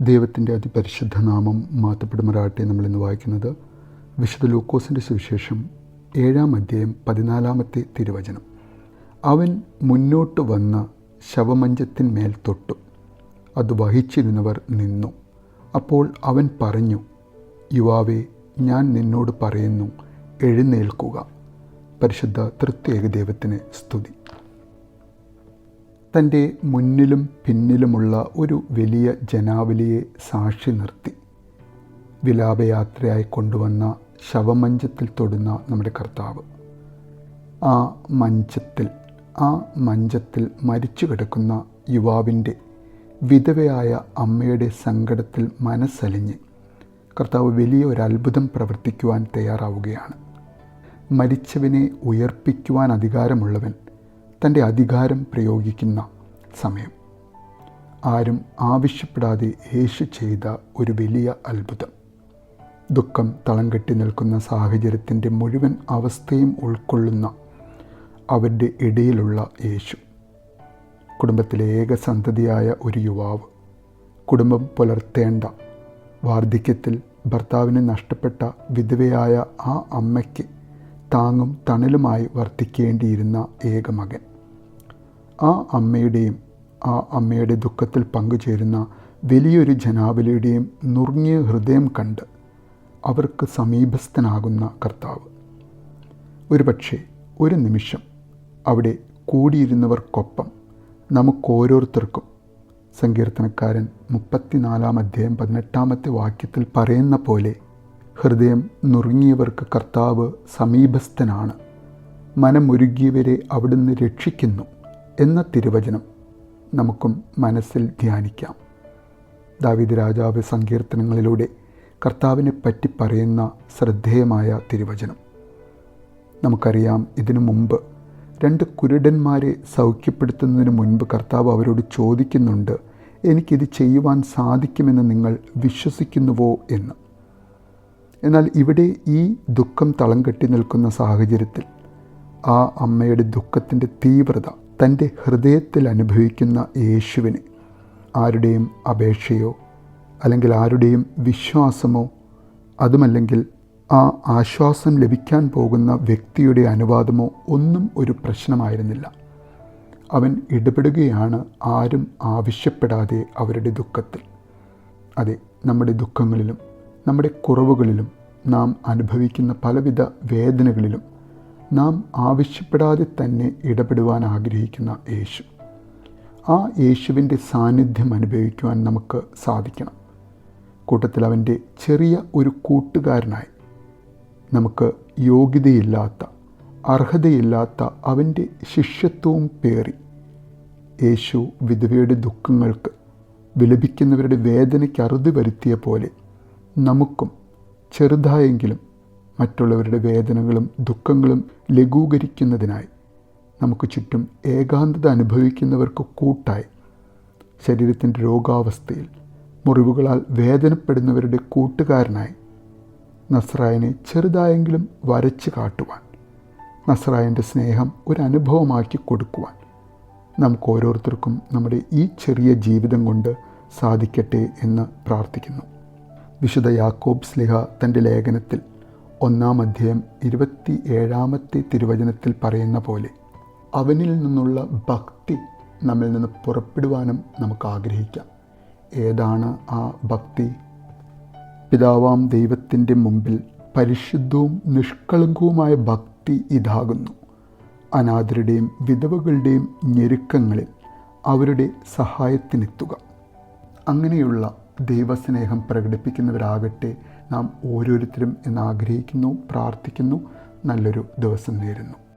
ദൈവത്തിന്റെ അതിപരിശുദ്ധ നാമം മാത്തപ്പെടുമരാട്ടെ നമ്മൾ ഇന്ന് വായിക്കുന്നത് വിശുദ്ധ ലൂക്കോസിന്റെ സുവിശേഷം ഏഴാം അധ്യായം പതിനാലാമത്തെ തിരുവചനം. അവൻ മുന്നോട്ട് വന്ന് ശവമഞ്ചത്തിന്മേൽ തൊട്ടു. അത് വഹിച്ചിരുന്നവർ നിന്നു. അപ്പോൾ അവൻ പറഞ്ഞു യുവാവേ ഞാൻ നിന്നോട് പറയുന്നു എഴുന്നേൽക്കുക. പരിശുദ്ധ തൃത്യേക ദൈവത്തിന് സ്തുതി. തന്റെ മുന്നിലും പിന്നിലുമുള്ള ഒരു വലിയ ജനാവലിയെ സാക്ഷി നിർത്തി. വിലാപയാത്രയായി കൊണ്ടുവന്ന ശവമഞ്ചത്തിൽ തൊടുന്ന നമ്മുടെ കർത്താവ്. ആ മഞ്ചത്തിൽ ആ മഞ്ചത്തിൽ മരിച്ചു കിടക്കുന്ന യുവാവിന്റെ വിധവയായ അമ്മയുടെ സങ്കടത്തിൽ മനസ്സലിഞ്ഞ് കർത്താവ് വലിയ ഒരു അത്ഭുതം പ്രവർത്തിക്കുവാൻ തയ്യാറാവുകയാണ്. മരിച്ചവനെ ഉയർപ്പിക്കുവാൻ അധികാരമുള്ളവൻ തന്റെ അധികാരം പ്രയോഗിക്കുന്ന സമയം. ആരും ആവശ്യപ്പെടാതെ യേശു ചെയ്ത ഒരു വലിയ അത്ഭുതം. ദുഃഖം തളം കെട്ടി നിൽക്കുന്ന സാഹചര്യത്തിന്റെ മുഴുവൻ അവസ്ഥയും ഉൾക്കൊള്ളുന്ന അവരുടെ ഇടയിലുള്ള യേശു. കുടുംബത്തിലെ ഏക സന്തതിയായ ഒരു യുവാവ്. കുടുംബം പുലർത്തേണ്ട വാർദ്ധക്യത്തിൽ ഭർത്താവിനെ നഷ്ടപ്പെട്ട വിധവയായ ആ അമ്മയ്ക്ക് താങ്ങും തണലുമായി വർത്തിക്കേണ്ടിയിരുന്ന ഏക മകൻ. ആ അമ്മയുടെയും ആ അമ്മയുടെ ദുഃഖത്തിൽ പങ്കുചേരുന്ന വലിയൊരു ജനാവലിയുടെയും നുറുങ്ങിയ ഹൃദയം കണ്ട് അവർക്ക് സമീപസ്ഥനാകുന്ന കർത്താവ്. ഒരുപക്ഷെ ഒരു നിമിഷം അവിടെ കൂടിയിരുന്നവർക്കൊപ്പം നമുക്കോരോരുത്തർക്കും സങ്കീർത്തനക്കാരൻ മുപ്പത്തിനാലാം അധ്യായം പതിനെട്ടാമത്തെ വാക്യത്തിൽ പറയുന്ന പോലെ ഹൃദയം നുറുങ്ങിയവർക്ക് കർത്താവ് സമീപസ്ഥനാണ്. മനമൊരുങ്ങിയവരെ അവിടുന്ന് രക്ഷിക്കുന്നു എന്ന തിരുവചനം നമുക്കും മനസ്സിൽ ധ്യാനിക്കാം. ദാവിദ് രാജാവ് സങ്കീർത്തനങ്ങളിലൂടെ കർത്താവിനെ പറ്റി പറയുന്ന ശ്രദ്ധേയമായ തിരുവചനം. നമുക്കറിയാം ഇതിനു മുമ്പ് രണ്ട് കുരുടന്മാരെ സൗഖ്യപ്പെടുത്തുന്നതിന് മുൻപ് കർത്താവ് അവരോട് ചോദിക്കുന്നുണ്ട് എനിക്കിത് ചെയ്യുവാൻ സാധിക്കുമെന്ന് നിങ്ങൾ വിശ്വസിക്കുന്നുവോ? എന്ന്. എന്നാൽ ഇവിടെ ഈ ദുഃഖം തളം കെട്ടി നിൽക്കുന്ന സാഹചര്യത്തിൽ ആ അമ്മയുടെ ദുഃഖത്തിന്റെ തീവ്രത തന്റെ ഹൃദയത്തിൽ അനുഭവിക്കുന്ന യേശുവിന് ആരുടെയും അപേക്ഷയോ അല്ലെങ്കിൽ ആരുടെയും വിശ്വാസമോ അതുമല്ലെങ്കിൽ ആ ആശ്വാസം ലഭിക്കാൻ പോകുന്ന വ്യക്തിയുടെ അനുവാദമോ ഒന്നും ഒരു പ്രശ്നമായിരുന്നില്ല. അവൻ ഇടപെടുകയാണ് ആരും ആവശ്യപ്പെടാതെ അവരുടെ ദുഃഖത്തിൽ. അതെ നമ്മുടെ ദുഃഖങ്ങളിലും നമ്മുടെ കുറവുകളിലും നാം അനുഭവിക്കുന്ന പലവിധ വേദനകളിലും നാം ആവശ്യപ്പെടാതെ തന്നെ ഇടപെടുവാൻ ആഗ്രഹിക്കുന്ന യേശു. ആ യേശുവിന്റെ സാന്നിധ്യം അനുഭവിക്കുവാൻ നമുക്ക് സാധിക്കണം. കൂട്ടത്തിൽ അവന്റെ ചെറിയ ഒരു കൂട്ടുകാരനായി നമുക്ക് യോഗ്യതയില്ലാത്ത അർഹതയില്ലാത്ത അവന്റെ ശിഷ്യത്വവും പേറി യേശു വിധവയുടെ ദുഃഖങ്ങൾക്ക് വിലപിക്കുന്നവരുടെ വേദനയ്ക്ക് അറുതി വരുത്തിയ പോലെ നമുക്കും ചെറുതായെങ്കിലും മറ്റുള്ളവരുടെ വേദനകളും ദുഃഖങ്ങളും ലഘൂകരിക്കുന്നതിനായി നമുക്ക് ചുറ്റും ഏകാന്തത അനുഭവിക്കുന്നവർക്ക് കൂട്ടായി ശരീരത്തിന്റെ രോഗാവസ്ഥയിൽ മുറിവുകളാൽ വേദനപ്പെടുന്നവരുടെ കൂട്ടുകാരനായി നസ്രായനെ ചെറുതായെങ്കിലും വരച്ച് കാട്ടുവാൻ നസ്രായന്റെ സ്നേഹം ഒരു അനുഭവമാക്കി കൊടുക്കുവാൻ നമുക്ക് ഓരോരുത്തർക്കും നമ്മുടെ ഈ ചെറിയ ജീവിതം കൊണ്ട് സാധിക്കട്ടെ എന്ന് പ്രാർത്ഥിക്കുന്നു. വിശുദ്ധ യാക്കോബ് സ്ലിഹ തന്റെ ലേഖനത്തിൽ ഒന്നാം അധ്യായം ഇരുപത്തി ഏഴാമത്തെ തിരുവചനത്തിൽ പറയുന്ന പോലെ അവനിൽ നിന്നുള്ള ഭക്തി നമ്മിൽ നിന്ന് പുറപ്പെടുവാനും നമുക്ക് ആഗ്രഹിക്കാം. ഏതാണ് ആ ഭക്തി? പിതാവാം ദൈവത്തിന്റെ മുമ്പിൽ പരിശുദ്ധവും നിഷ്കളങ്കവുമായ ഭക്തി ഇതാകുന്നു. അനാഥരുടെയും വിധവകളുടെയും ഞെരുക്കങ്ങളിൽ അവരുടെ സഹായത്തിനെത്തുക. അങ്ങനെയുള്ള ദൈവസ്നേഹം പ്രകടിപ്പിക്കുന്നവരാകട്ടെ നാം ഓരോരുത്തരും എന്ന് ആഗ്രഹിക്കുന്നു പ്രാർത്ഥിക്കുന്നു. നല്ലൊരു ദിവസം നേരുന്നു.